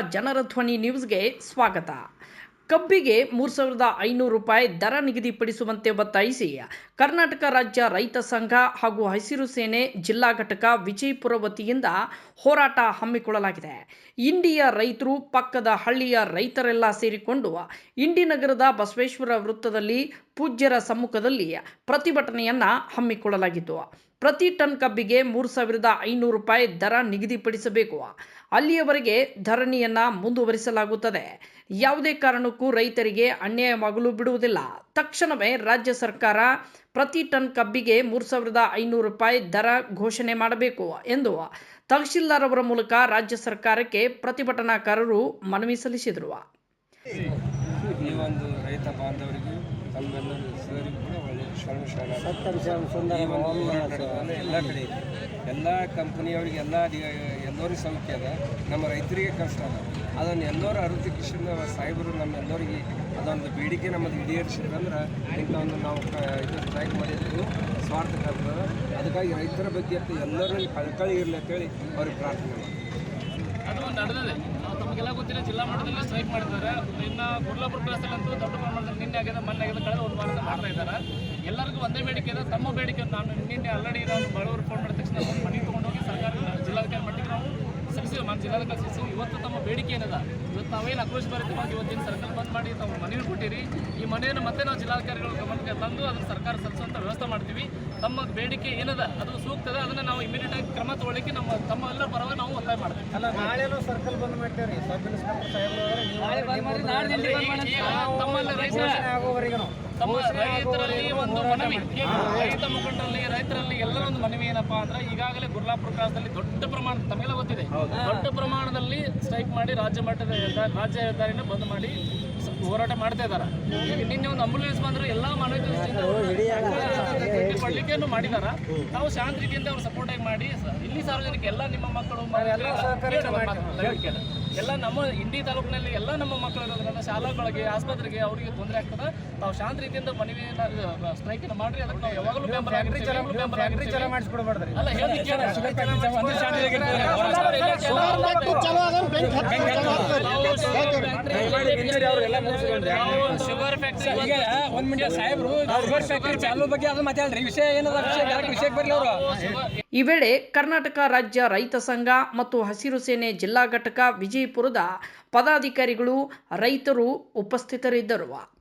ಜನರ ಧ್ವನಿ ನ್ಯೂಸ್ಗೆ ಸ್ವಾಗತ. ಕಬ್ಬಿಗೆ ಮೂರು ಸಾವಿರದ ಐನೂರು ರೂಪಾಯಿ ದರ ನಿಗದಿಪಡಿಸುವಂತೆ ಒತ್ತಾಯಿಸಿ ಕರ್ನಾಟಕ ರಾಜ್ಯ ರೈತ ಸಂಘ ಹಾಗೂ ಹಸಿರು ಸೇನೆ ಜಿಲ್ಲಾ ಘಟಕ ವಿಜಯಪುರ ವತಿಯಿಂದ ಹೋರಾಟ ಹಮ್ಮಿಕೊಳ್ಳಲಾಗಿದೆ. ಇಂಡಿಯ ರೈತರು ಪಕ್ಕದ ಹಳ್ಳಿಯ ರೈತರೆಲ್ಲ ಸೇರಿಕೊಂಡು ಇಂಡಿ ನಗರದ ಬಸವೇಶ್ವರ ವೃತ್ತದಲ್ಲಿ ಪೂಜ್ಯರ ಸಮ್ಮುಖದಲ್ಲಿ ಪ್ರತಿಭಟನೆಯನ್ನು ಹಮ್ಮಿಕೊಳ್ಳಲಾಗಿತ್ತು. ಪ್ರತಿ ಟನ್ ಕಬ್ಬಿಗೆ ಮೂರು ಸಾವಿರದ ಐನೂರು ರೂಪಾಯಿ ದರ ನಿಗದಿಪಡಿಸಬೇಕು. ಅಲ್ಲಿಯವರೆಗೆ ಧರಣಿಯನ್ನ ಮುಂದುವರಿಸಲಾಗುತ್ತದೆ. ಯಾವುದೇ ಕಾರಣಕ್ಕೂ ರೈತರಿಗೆ ಅನ್ಯಾಯವಾಗಲು ಬಿಡುವುದಿಲ್ಲ. ತಕ್ಷಣವೇ ರಾಜ್ಯ ಸರ್ಕಾರ ಪ್ರತಿ ಟನ್ ಕಬ್ಬಿಗೆ ಮೂರು ಸಾವಿರದ ಐನೂರು ರೂಪಾಯಿ ದರ ಘೋಷಣೆ ಮಾಡಬೇಕು ಎಂದು ತಹಶೀಲ್ದಾರ್ ಅವರ ಮೂಲಕ ರಾಜ್ಯ ಸರ್ಕಾರಕ್ಕೆ ಪ್ರತಿಭಟನಾಕಾರರು ಮನವಿ ಸಲ್ಲಿಸಿದರು. ಈ ಒಂದು ರೈತ ಬಾಂಧವರಿಗೂ ತಮ್ಮೆಲ್ಲರೂ ಸರಿಗೂ ಕೂಡ ಒಳ್ಳೆಯ ಶರಣ ಈ ಒಂದು ಎಲ್ಲ ಕಡೆ ಇದೆ. ಎಲ್ಲ ಕಂಪನಿಯವರಿಗೆ ಎಲ್ಲ ಎಲ್ಲರಿಗೂ ಸೌಖ್ಯ ಅದ. ನಮ್ಮ ರೈತರಿಗೆ ಕಷ್ಟ ಅದ. ಅದನ್ನು ಎಲ್ಲರೂ ಅರುತಿ ಕಿಶನ್ ಸಾಹೇಬರು ನಮ್ಮೆಲ್ಲರಿಗೆ ಅದೊಂದು ಬೇಡಿಕೆ ನಮ್ಮದು ಈಡೇರಿಸಿದ್ರಂದ್ರೆ ಇಂಥ ಒಂದು ನಾವು ಇದು ಸ್ಟ್ರೈಕ್ ಮಾಡಿದ್ದು ಸ್ವಾರ್ಥ ಆಗ್ತದೆ. ಅದಕ್ಕಾಗಿ ರೈತರ ಬಗ್ಗೆ ಎಲ್ಲರೂ ಕಳ್ಕಳಿ ಇರಲಿ ಅಂತೇಳಿ ಅವ್ರಿಗೆ ಪ್ರಾರ್ಥನೆ ಮಾಡ್ತೀವಿ. ಅದು ನಡೆದಿದೆ. ತಮಗೆಲ್ಲ ಗೊತ್ತಿಲ್ಲ, ಜಿಲ್ಲಾ ಮಟ್ಟದಲ್ಲಿ ಸ್ಟ್ರೈಕ್ ಮಾಡಿದ್ದಾರೆ. ಇನ್ನು ಗುರ್ಲಾಪುರ ಕ್ಲಾಸಲ್ಲಂತೂ ದೊಡ್ಡ ಪ್ರಮಾಣದಲ್ಲಿ ನಿನ್ನೆ ಆಗಿದೆ, ಮೊನ್ನೆ ಆಗಿದೆ, ಕಳೆದ ಒಂದು ವಾರದಿಂದ ಮಾಡ್ತಾ ಇದ್ದಾರೆ. ಎಲ್ಲರಿಗೂ ಒಂದೇ ಬೇಡಿಕೆ ಇದೆ, ತಮ್ಮ ಬೇಡಿಕೆ ನಾನು ನಿನ್ನೆ ಆಲ್ರೆಡಿ ನಾನು ಬಡವರು ಫೋನ್ ಮಾಡಿದ ತಕ್ಷಣ ಒಂದು ಮನೆ ತೊಗೊಂಡೋಗಿ ಸರ್ಕಾರ ಜಿಲ್ಲಾಧಿಕಾರಿ ಮಟ್ಟಿಗೆ ನಾವು ಸಲ್ಲಿಸಿವಿ ನಾನು ಜಿಲ್ಲಾಧಿಕಾರಿ ಸಲ್ಲಿಸಿವಿ ಇವತ್ತು ತಮ್ಮ ಬೇಡಿಕೆ ಏನಿದೆ? ಇವತ್ತು ತಾವೇನು ಆಕ್ರೋಶ ಭರಿತವಾಗಿ ಇವತ್ತಿನ ಸರ್ಕಲ್ ಬಂದ್ ಮಾಡಿ ತಮ್ಮ ಮನವಿ ಕೊಟ್ಟಿರಿ. ಈ ಮನೆಯನ್ನು ಮತ್ತೆ ನಾವು ಜಿಲ್ಲಾಧಿಕಾರಿಗಳ ಗಮನಕ್ಕೆ ತಂದು ಅದನ್ನು ಸರ್ಕಾರ ಸಲ್ಲಿಸುವಂಥ ವ್ಯವಸ್ಥೆ ಮಾಡ್ತೀವಿ. ತಮ್ಮ ಬೇಡಿಕೆ ಏನದ? ಅದು ಸೂಕ್ತದ ಅದನ್ನು ನಾವು ಇಮಿಡಿಯೇಟ್ ಆಗಿ ಕ್ರಮ ತಗೊಳ್ಳಿಕ್ಕೆ ನಮ್ಮ, ತಮ್ಮ ಎಲ್ಲರ ಪರವಾಗಿ ನಾವು ಒತ್ತಾಯ ಮಾಡ್ತೀವಿ ಅಲ್ಲ ನಾಳೆನೂ ಸರ್ಕಲ್ ಬಂದ್ ಮಾಡ್ತೇವ್ರಿ ಸಬ್ ಇನ್ಸ್ಪೆಕ್ಟರ್ ಸಾಹೇಬ್ರು ಈಗ ತಮ್ಮಲ್ಲಿ ರೈತರ ಆಗೋವರೆಗೂ ತಮ್ಮ ರೈತರಲ್ಲಿ ಒಂದು ಮನವಿ ರೈತ ಮುಖಂಡರಲ್ಲಿ ರೈತರಲ್ಲಿ ಎಲ್ಲರ ಒಂದು ಮನವಿ ಏನಪ್ಪಾ ಅಂದ್ರೆ ಈಗಾಗಲೇ ಗುರ್ಲಾಪುರ ಕಾಲದಲ್ಲಿ ದೊಡ್ಡ ಪ್ರಮಾಣ ತಮಗೆಲ್ಲ ಗೊತ್ತಿದೆ ದೊಡ್ಡ ಪ್ರಮಾಣದಲ್ಲಿ ಸ್ಟ್ರೈಕ್ ಮಾಡಿ ರಾಜ್ಯ ಮಟ್ಟದ ರಾಜ್ಯ ಹೆದ್ದಾರಿನ ಬಂದ್ ಮಾಡಿ ಹೋರಾಟ ಮಾಡ್ತಾ ಇದ್ದಾರೆ ನಿನ್ನೆ ಒಂದು ಆಂಬುಲೆನ್ಸ್ ಬಂದ್ರು ಎಲ್ಲಾ ಮನವಿ ಕೊಡ್ಲಿಕ್ಕೆ ಮಾಡಿದಾರ ನಾವು ಶಾಂತ ರೀತಿಯಿಂದ ಅವ್ರು ಸಪೋರ್ಟ್ ಆಗಿ ಮಾಡಿ ಇಲ್ಲಿ ಸಾರ್ವಜನಿಕ ಎಲ್ಲ ನಿಮ್ಮ ಮಕ್ಕಳು ಎಲ್ಲ ನಮ್ಮ ಇಂಡಿ ತಾಲೂಕಿನಲ್ಲಿ ಎಲ್ಲ ನಮ್ಮ ಮಕ್ಕಳು ಇರೋದ್ರಿಂದ ಶಾಲೆಗಳಿಗೆ ಆಸ್ಪತ್ರೆಗೆ ಅವರಿಗೆ ತೊಂದರೆ ಆಗ್ತದೆ. ತಾವು ಶಾಂತ ರೀತಿಯಿಂದ ಮನವಿ ಸ್ಟ್ರೈಕ್ ಮಾಡ್ರಿ ಅದಕ್ಕೆ ನಾವು ಯಾವಾಗಲೂ ಬೆಂಬಲ ಅಲ್ಲ ಹೇಳ್ತೀನಿ ಈ ವೇಳೆ ಕರ್ನಾಟಕ ರಾಜ್ಯ ರೈತ ಸಂಘ ಮತ್ತು ಹಸಿರು ಸೇನೆ ಜಿಲ್ಲಾ ಘಟಕ ವಿಜಯಪುರದ ಪದಾಧಿಕಾರಿಗಳು ರೈತರು ಉಪಸ್ಥಿತರಿದ್ದರು.